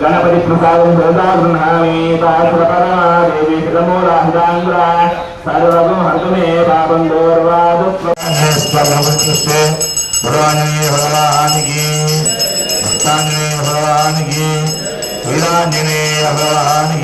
గణపతి ప్రసాదం ప్రసాదేవి శిరమూలాంగ్రా సర్వం హంతుమే పాపం దూర్వాదు కృష్ణే భగవాని భగవానికి భక్తాంజనే భగవానికి భగవానికి.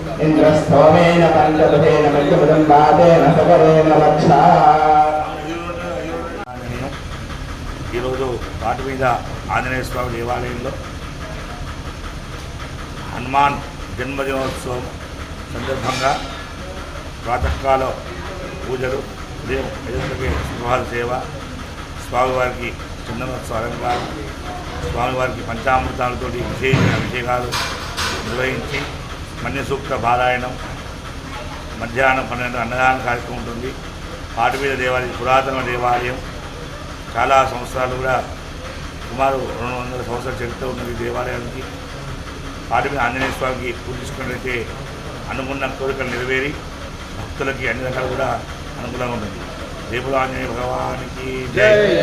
ఇంద్రస్తోమేన పంచభుతేన పంచభుతం పాతేన సపరేణ వక్ష ఈరోజు వాటి మీద ఆంజనేయ స్వామి దేవాలయంలో హనుమాన్ జన్మదినోత్సవం సందర్భంగా ప్రాతకాల పూజలు ఉదయం ప్రజలకి సింహాల సేవ స్వామివారికి చందన స్వాలంకారం స్వామివారికి పంచామృతాలతోటి విశేష అభిషేకాలు నిర్వహించి మన్యసూక్త పారాయణం మధ్యాహ్నం పన్నెండు అన్నదాన కార్యక్రమం ఉంటుంది. పాటిమీద దేవాలయం పురాతన దేవాలయం. చాలా సంవత్సరాలు కూడా సుమారు రెండు వందల సంవత్సరాల చరిత్ర ఉన్నది దేవాలయానికి. పాటిమీద ఆంజనేయ స్వామికి పూజించుకున్నట్లయితే అనుకున్న కోరికలు నెరవేరి భక్తులకి అన్ని రకాలు కూడా అనుకూలంగా ఉంటుంది. రేపు ఆంజనేయ భగవానికి జై!